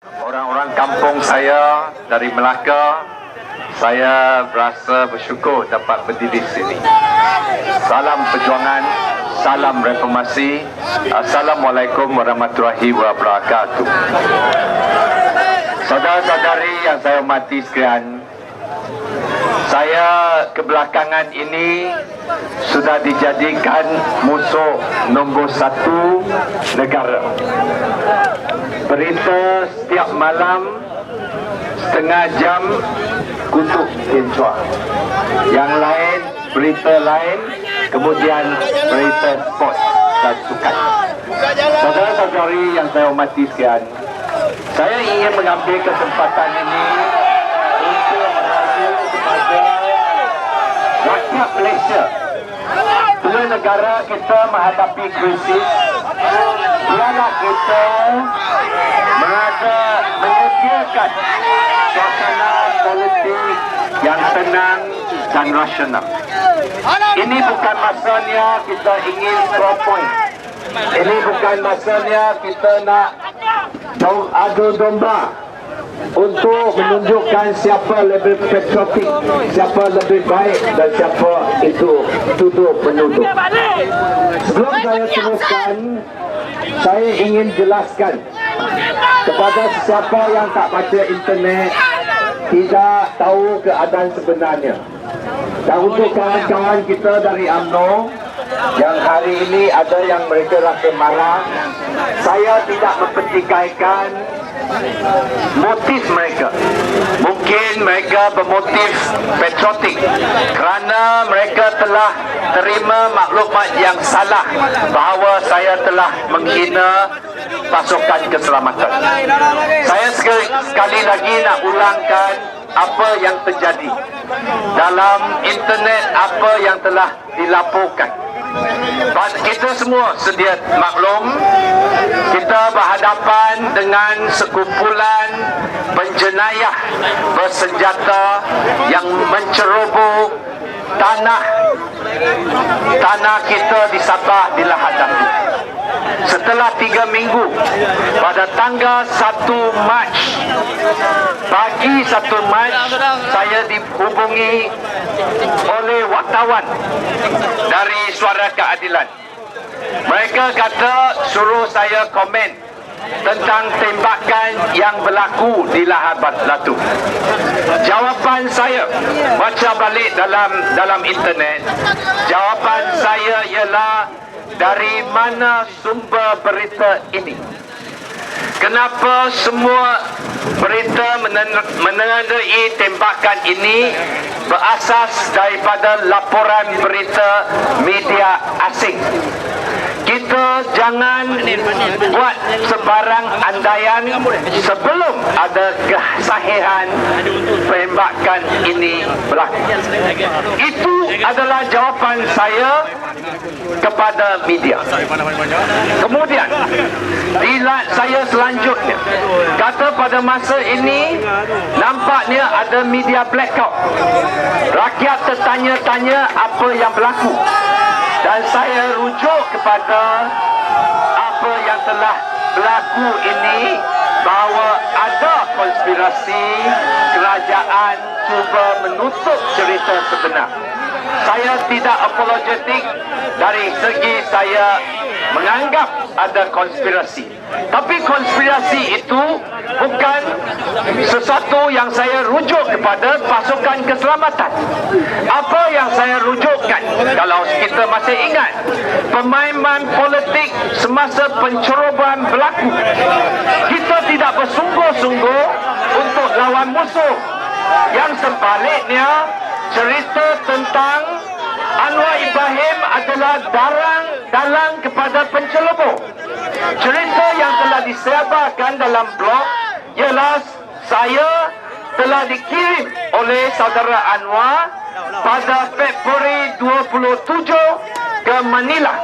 Orang-orang kampung saya dari Melaka, saya berasa bersyukur dapat berdiri di sini. Salam perjuangan, salam reformasi. Assalamualaikum warahmatullahi wabarakatuh. Saudara-saudari yang saya hormati sekalian, saya kebelakangan ini sudah dijadikan musuh nombor satu negara. Berita setiap malam setengah jam kutuk Kencua. Yang lain, berita lain, kemudian berita sport dan sukan. Saudara-saudari yang saya hormati sekalian, saya ingin mengambil kesempatan ini untuk merayu kepada rakyat Malaysia. Bila negara kita menghadapi krisis, biarlah kita merasa menyediakan suasana politik yang tenang dan rasional. Ini bukan masanya kita ingin point. Ini bukan masanya kita nak adu domba untuk menunjukkan siapa lebih patriotik, siapa lebih baik dan siapa itu tuduh penuduh. Sebelum saya teruskan, saya ingin jelaskan kepada siapa yang tak baca internet, tidak tahu keadaan sebenarnya. Dan untuk kawan-kawan kita dari UMNO yang hari ini ada yang mereka rasa marah, saya tidak mempertikaikan motif mereka. Mungkin mereka bermotif patriotik kerana mereka telah terima maklumat yang salah bahawa saya telah menghina pasukan keselamatan. Saya sekali, lagi nak ulangkan apa yang terjadi dalam internet apa yang telah dilaporkan. Kita semua sedia maklum kita berhadapan dengan sekumpulan penjenayah bersenjata yang mencerobok tanah tanah kita di Sabah dihadapi. Setelah tiga minggu pada tanggal 1 Mac pagi 1 Mac saya dihubungi oleh wartawan dari Suara Keadilan. Mereka kata suruh saya komen tentang tembakan yang berlaku di Lahad Batu. Jawapan saya baca balik dalam dalam internet. Jawapan saya ialah dari mana sumber berita ini? Kenapa semua berita mengenai tembakan ini berasas daripada laporan berita media asing? Kita jangan buat sebarang andaian sebelum ada kesahihan tembakan ini berlaku. Itu adalah jawapan saya kepada media. Kemudian, dilat saya selanjutnya kata pada masa ini nampaknya ada media blackout. Rakyat tertanya-tanya apa yang berlaku dan saya rujuk kepada apa yang telah berlaku ini bahawa ada konspirasi kerajaan cuba menutup cerita sebenar. Saya tidak apologetik dari segi saya menganggap ada konspirasi. Tapi konspirasi itu bukan sesuatu yang saya rujuk kepada pasukan keselamatan. Apa yang saya rujukkan kalau kita masih ingat pemaiman politik semasa pencerobohan berlaku. Kita tidak bersungguh-sungguh untuk lawan musuh. Yang sebaliknya cerita tentang Anwar Ibrahim adalah darang dalang kepada pencelobok. Cerita yang telah disebarkan dalam blog ialah saya telah dikirim oleh saudara Anwar pada Februari 27 ke Manila.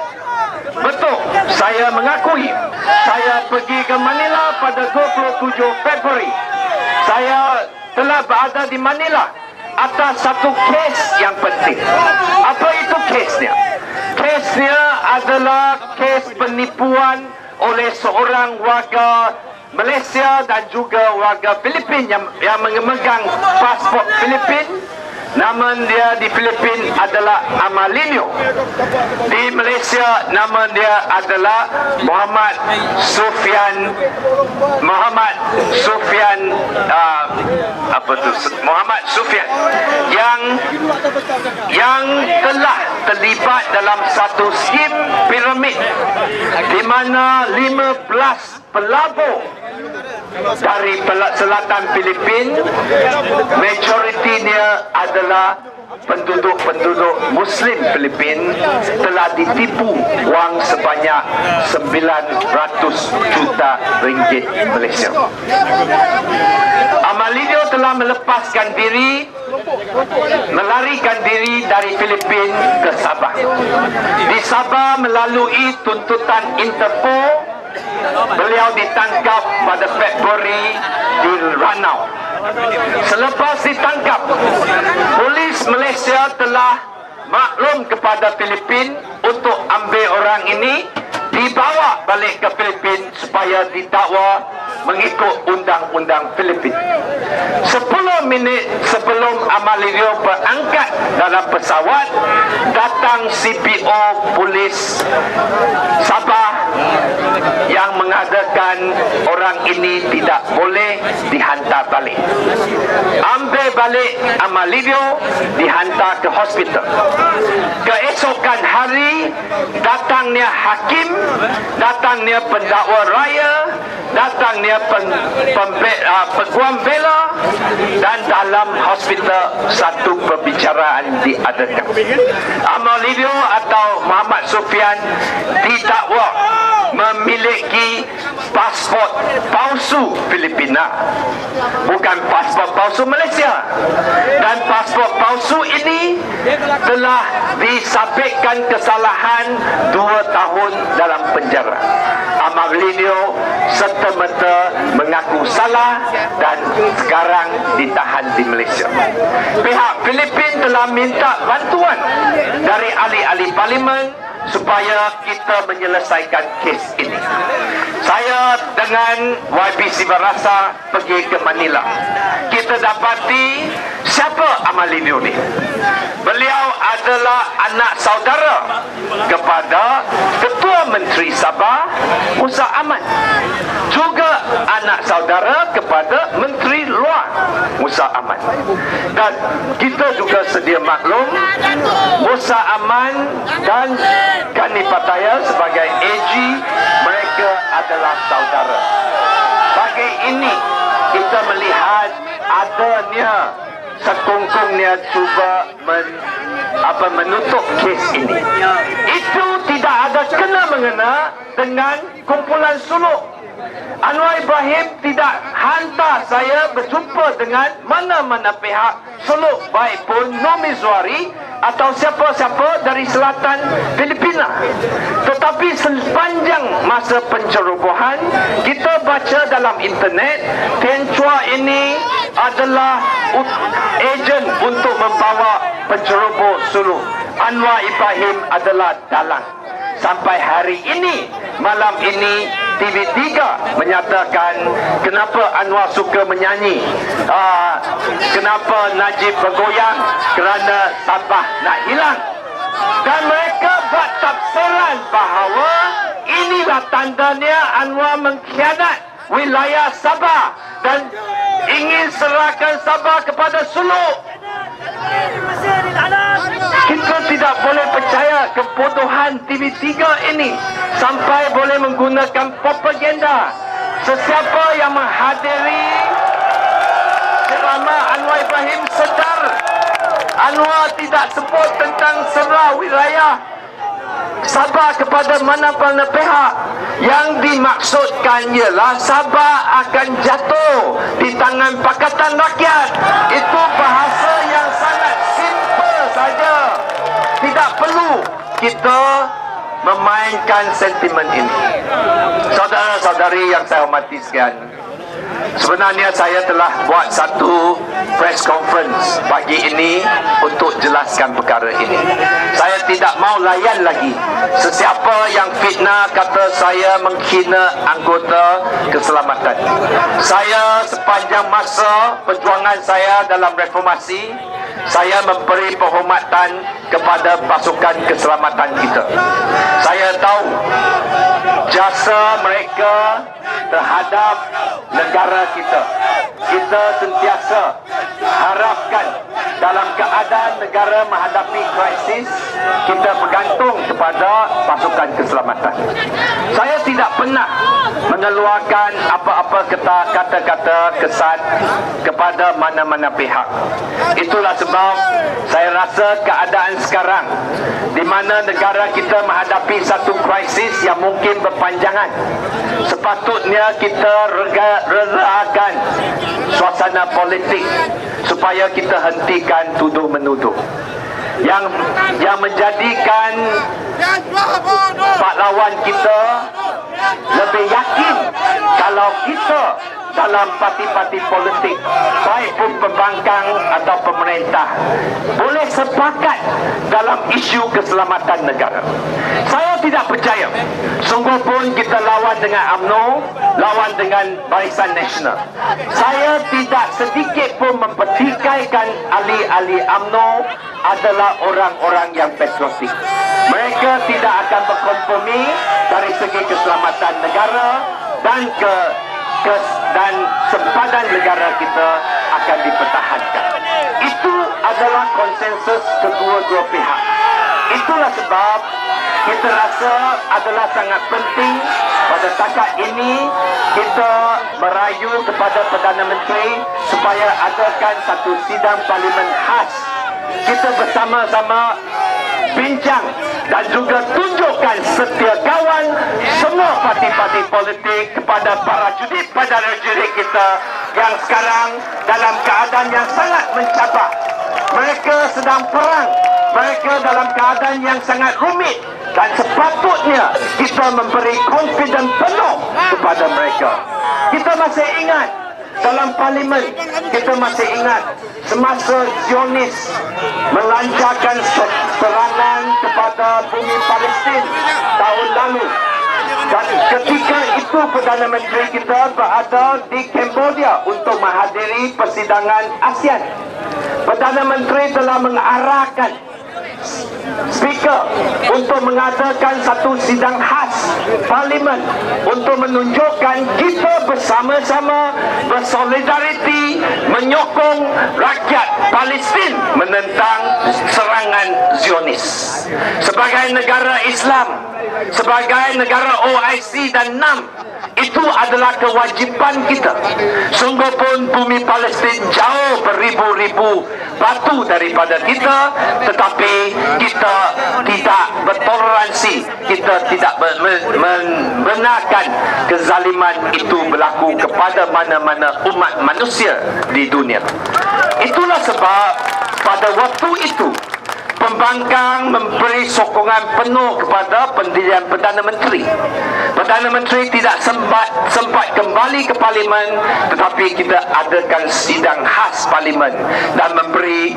Betul, saya mengakui saya pergi ke Manila pada 27 Februari. Saya telah berada di Manila atas satu kes yang penting. Apa itu kesnya? Kesnya adalah kes penipuan oleh seorang warga Malaysia dan juga warga Filipin yang, yang memegang pasport Filipin Nama dia di Filipin adalah Amalino. Di Malaysia nama dia adalah Muhammad Sufyan Muhammad Sufyan uh, apa tu Muhammad Sufyan yang yang telah terlibat dalam satu skim piramid di mana 15 pelabur dari selatan Filipin majoritinya adalah penduduk-penduduk Muslim Filipin telah ditipu wang sebanyak 900 juta ringgit Malaysia. Amalio telah melepaskan diri melarikan diri dari Filipin ke Sabah. Di Sabah melalui tuntutan Interpol Beliau ditangkap pada Februari di Ranau. Selepas ditangkap, polis Malaysia telah maklum kepada Filipin untuk ambil orang ini dibawa balik ke Filipin supaya didakwa mengikut undang-undang Filipin. 10 minit sebelum Amalio berangkat dalam pesawat, datang CPO polis Sabah yang mengadakan orang ini tidak boleh dihantar balik. Ambil balik Amalio dihantar ke hospital. Keesokan hari datangnya hakim, datangnya pendakwa raya, datangnya pen, pembe, uh, peguam bela dan dalam hospital satu perbicaraan diadakan. Amalio atau Muhammad Sufian didakwa memiliki pasport palsu Filipina. Bukan pasport palsu Malaysia. Dan pasport palsu ini telah disabitkan kesalahan dua tahun dalam penjara. Amaglino serta-merta mengaku salah dan sekarang ditahan di Malaysia. Pihak Filipin telah minta bantuan dari ahli-ahli parlimen supaya kita menyelesaikan kes ini. Saya dengan YBC Barasa pergi ke Manila. Kita dapati siapa Amalino ni? Beliau adalah anak saudara kepada Ketua Menteri Sabah Musa Ahmad. Juga anak saudara kepada Menteri Luar Musa Ahmad. Dan kita juga sedia maklum Musa Ahmad dan Gani Pataya sebagai AG mereka adalah saudara. Bagi ini kita melihat adanya sekongkongnya cuba men, apa menutup kes ini. Itu tidak ada kena mengena dengan kumpulan suluk Anwar Ibrahim tidak hantar saya berjumpa dengan mana-mana pihak Suluk baik pun Nomi Zuari atau siapa-siapa dari selatan Filipina. Tetapi sepanjang masa pencerobohan, kita baca dalam internet, Tian Chua ini adalah ejen untuk membawa penceroboh Suluk. Anwar Ibrahim adalah dalang. Sampai hari ini, malam ini, TV3 menyatakan kenapa Anwar suka menyanyi uh, kenapa Najib bergoyang kerana Sabah nak hilang dan mereka buat tafsiran bahawa inilah tandanya Anwar mengkhianat wilayah Sabah dan ingin serahkan Sabah kepada Suluk kita tidak boleh percaya kebodohan TV3 ini sampai boleh menggunakan propaganda. Sesiapa yang menghadiri? Ceramah Anwar Ibrahim sedar Anwar tidak sebut tentang serah wilayah Sabah kepada mana-mana pihak. Yang dimaksudkan ialah Sabah akan jatuh di tangan Pakatan Rakyat. Itu bahasa yang sangat simple saja. Tidak perlu kita memainkan sentimen ini. Saudara-saudari yang saya hormati sekalian Sebenarnya saya telah buat satu press conference pagi ini untuk jelaskan perkara ini. Saya tidak mau layan lagi sesiapa yang fitnah kata saya menghina anggota keselamatan. Saya sepanjang masa perjuangan saya dalam reformasi, saya memberi penghormatan kepada pasukan keselamatan kita. Saya tahu jasa mereka terhadap negara kita. Kita sentiasa harapkan dalam keadaan negara menghadapi krisis, kita bergantung kepada pasukan keselamatan. Saya tidak pernah mengeluarkan apa-apa kata- kata-kata kesan kepada mana-mana pihak. Itulah sebab saya rasa keadaan sekarang di mana negara kita menghadapi satu krisis yang mungkin berpanjangan. Sepatutnya kita rega, redakan suasana politik supaya kita hentikan tuduh menuduh. Yang yang menjadikan pahlawan kita lebih yakin kalau kita dalam parti-parti politik baik pun pembangkang atau pemerintah boleh sepakat dalam isu keselamatan negara. Saya tidak percaya. Sungguh pun kita lawan dengan UMNO lawan dengan Barisan Nasional. Saya tidak sedikit pun mempertikaikan ahli-ahli UMNO adalah orang-orang yang patriotik. Mereka tidak akan berkompromi dari segi keselamatan negara dan ke kes dan sempadan negara kita akan dipertahankan. Itu adalah konsensus kedua-dua pihak. Itulah sebab kita rasa adalah sangat penting pada takat ini kita merayu kepada Perdana Menteri supaya adakan satu sidang parlimen khas. Kita bersama-sama bincang dan juga tunjukkan setia kawan parti-parti politik kepada para judit pada jurid kita yang sekarang dalam keadaan yang sangat mencabar. Mereka sedang perang. Mereka dalam keadaan yang sangat rumit dan sepatutnya kita memberi confidence penuh kepada mereka. Kita masih ingat dalam parlimen kita masih ingat semasa Zionis melancarkan serangan kepada bumi Palestin tahun lalu dan ketika itu Perdana Menteri kita berada di Cambodia untuk menghadiri persidangan ASEAN. Perdana Menteri telah mengarahkan speaker untuk mengadakan satu sidang khas parlimen untuk menunjukkan kita bersama-sama bersolidariti menyokong rakyat Palestin menentang serangan Zionis. Sebagai negara Islam sebagai negara OIC dan NAM itu adalah kewajipan kita. Sungguh pun bumi Palestin jauh beribu-ribu batu daripada kita tetapi kita tidak bertoleransi kita tidak membenarkan kezaliman itu berlaku kepada mana-mana umat manusia di dunia. Itulah sebab pada waktu itu pembangkang memberi sokongan penuh kepada pendirian Perdana Menteri. Perdana Menteri tidak sempat sempat kembali ke parlimen tetapi kita adakan sidang khas parlimen dan memberi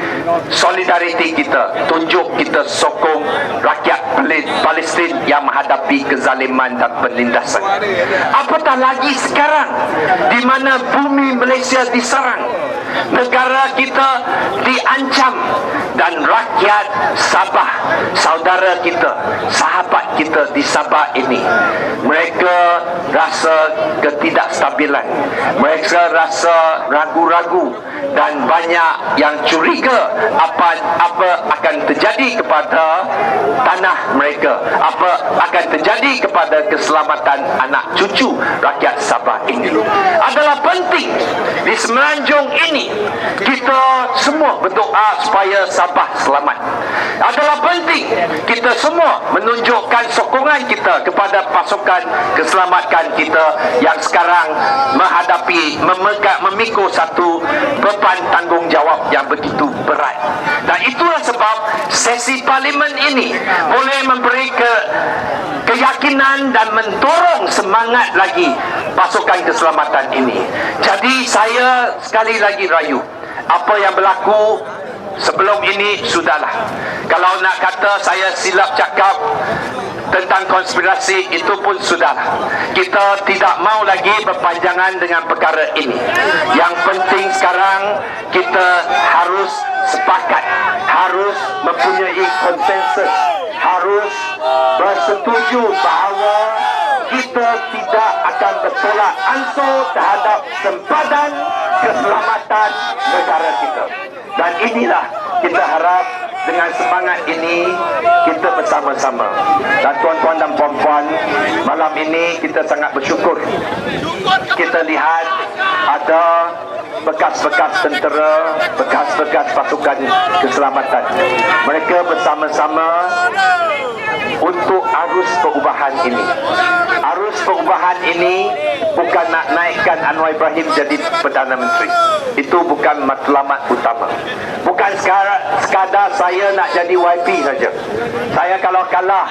solidariti kita, tunjuk kita sokong rakyat Palestin yang menghadapi kezaliman dan penindasan. Apatah lagi sekarang di mana bumi Malaysia diserang, negara kita diancam dan rakyat Sabah saudara kita sahabat kita di Sabah ini mereka rasa ketidakstabilan. Mereka rasa ragu-ragu dan banyak yang curiga apa apa akan terjadi kepada tanah mereka apa akan terjadi kepada keselamatan anak cucu rakyat Sabah ini. Adalah penting di semenanjung ini kita semua berdoa supaya Sabah selamat. Adalah penting kita semua menunjukkan sokongan kita kepada pasukan keselamatan kita yang sekarang menghadapi memegang memikul satu beban tanggungjawab yang begitu berat. Dan itulah sebab sesi parlimen ini boleh memberi ke keyakinan dan mendorong semangat lagi pasukan keselamatan ini. Jadi saya sekali lagi rayu apa yang berlaku sebelum ini sudahlah. Kalau nak kata saya silap cakap tentang konspirasi itu pun sudahlah. Kita tidak mau lagi berpanjangan dengan perkara ini. Yang penting sekarang kita harus sepakat, harus mempunyai konsensus, harus bersetuju bahawa kita tidak akan bertolak ansur terhadap sempadan keselamatan negara kita. Dan inilah kita harap dengan semangat ini kita bersama-sama. Dan tuan-tuan dan puan-puan, malam ini kita sangat bersyukur. Kita lihat ada bekas-bekas tentera, bekas-bekas pasukan keselamatan. Mereka bersama-sama untuk arus perubahan ini. Arus perubahan ini bukan nak naikkan Anwar Ibrahim jadi Perdana Menteri. Itu bukan matlamat utama. Bukan sekadar, sekadar saya nak jadi YP saja. Saya kalau kalah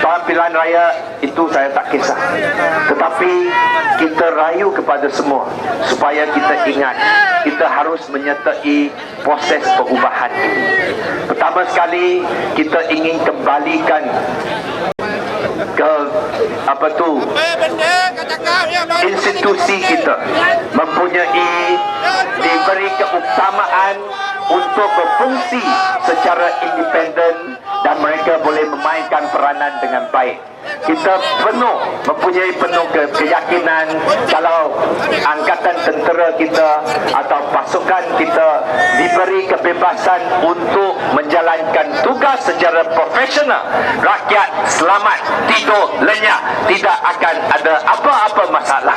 dalam pilihan raya itu saya tak kisah. Tetapi kita rayu kepada semua supaya kita ingat kita harus menyertai proses perubahan ini. Pertama sekali kita ingin kembalikan ke apa tu? Institusi kita mempunyai diberi keutamaan untuk berfungsi secara independen dan mereka boleh memainkan peranan dengan baik. Kita penuh mempunyai penuh ke keyakinan kalau angkatan tentera kita atau pasukan kita diberi kebebasan untuk menjalankan tugas secara profesional. Rakyat selamat, tidur lenyap, tidak akan ada apa-apa masalah.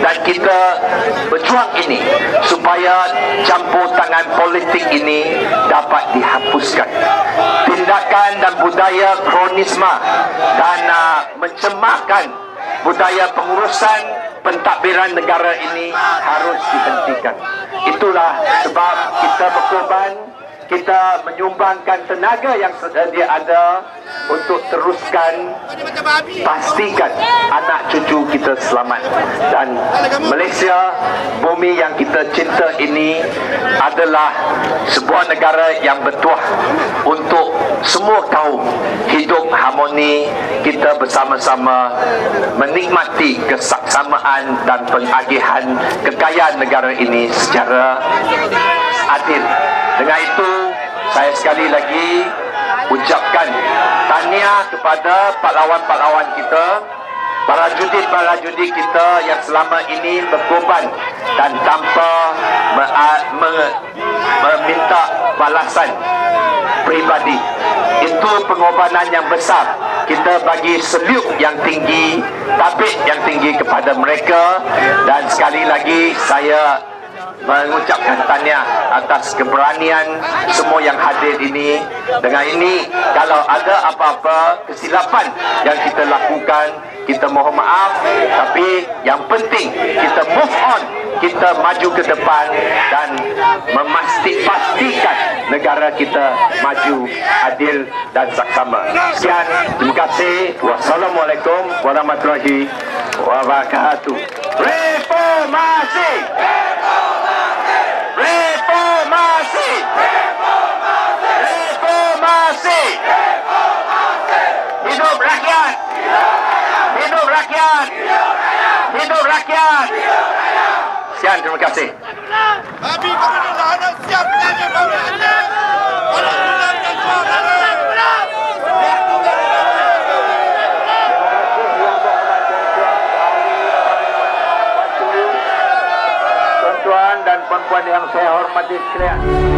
Dan kita berjuang ini supaya campur tangan politik ini dapat dihapuskan. Tindakan dan budaya kronisme dan uh, mencemarkan budaya pengurusan pentadbiran negara ini harus dihentikan. Itulah sebab kita berkorban, kita menyumbangkan tenaga yang sedia ada untuk teruskan pastikan anak cucu kita selamat. Dan Malaysia bumi yang kita cinta ini adalah sebuah negara yang bertuah untuk semua kaum hidup harmoni. Kita bersama-sama menikmati kesaksamaan dan pengagihan kekayaan negara ini secara adil dengan itu saya sekali lagi ucapkan tahniah kepada pahlawan-pahlawan kita para judi-para judi kita yang selama ini berkorban dan tanpa me, me, meminta balasan peribadi. Itu pengorbanan yang besar. Kita bagi seliuk yang tinggi tabik yang tinggi kepada mereka. Dan sekali lagi saya mengucapkan tahniah atas keberanian semua yang hadir ini. Dengan ini, kalau ada apa-apa kesilapan yang kita lakukan, kita mohon maaf. Tapi yang penting, kita move on. Kita maju ke depan dan memastikan negara kita maju, adil dan saksama. Sekian, terima kasih. Wassalamualaikum warahmatullahi wabarakatuh. Reformasi! Reformasi! Reformasi! Hidup rakyat! Hidup rakyat! Hidup rakyat! Sekian, terima kasih. Kami pemerintah anak siap Tuan-tuan dan puan-puan yang saya hormati sekalian.